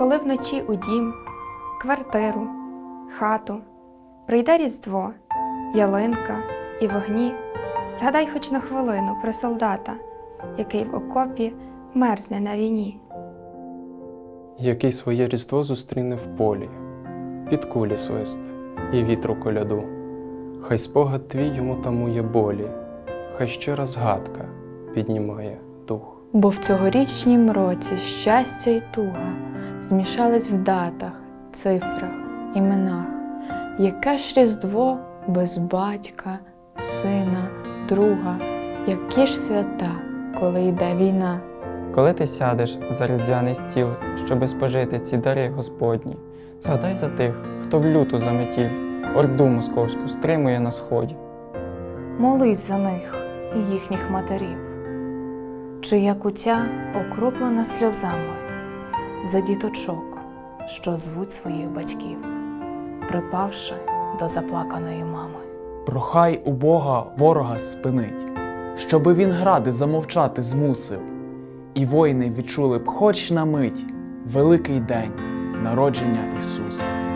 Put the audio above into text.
коли вночі у дім, квартиру, хату прийде Різдво, ялинка і вогні, згадай хоч на хвилину про солдата, який в окопі мерзне на війні. який своє різдво зустріне в полі, під кулі свист і вітру коляду. Хай спогад твій йому тамує болі, хай щира згадка піднімає дух. Бо в цьогорічнім році щастя й туга змішались в датах, цифрах, іменах. Яке ж різдво без батька, сина, друга, які ж свята, коли йде війна. Коли ти сядеш за різдвяний стіл, щоби спожити ці дари Господні, згадай за тих, хто в люту заметіль, орду московську стримує на сході. Молись за них і їхніх матерів, чия куття окроплена сльозами за діточок, що звуть своїх батьків, припавши до заплаканої мами. Прохай у Бога ворога спинить, щоби він гради замовчати змусив, і воїни відчули б хоч на мить великий день народження Ісуса.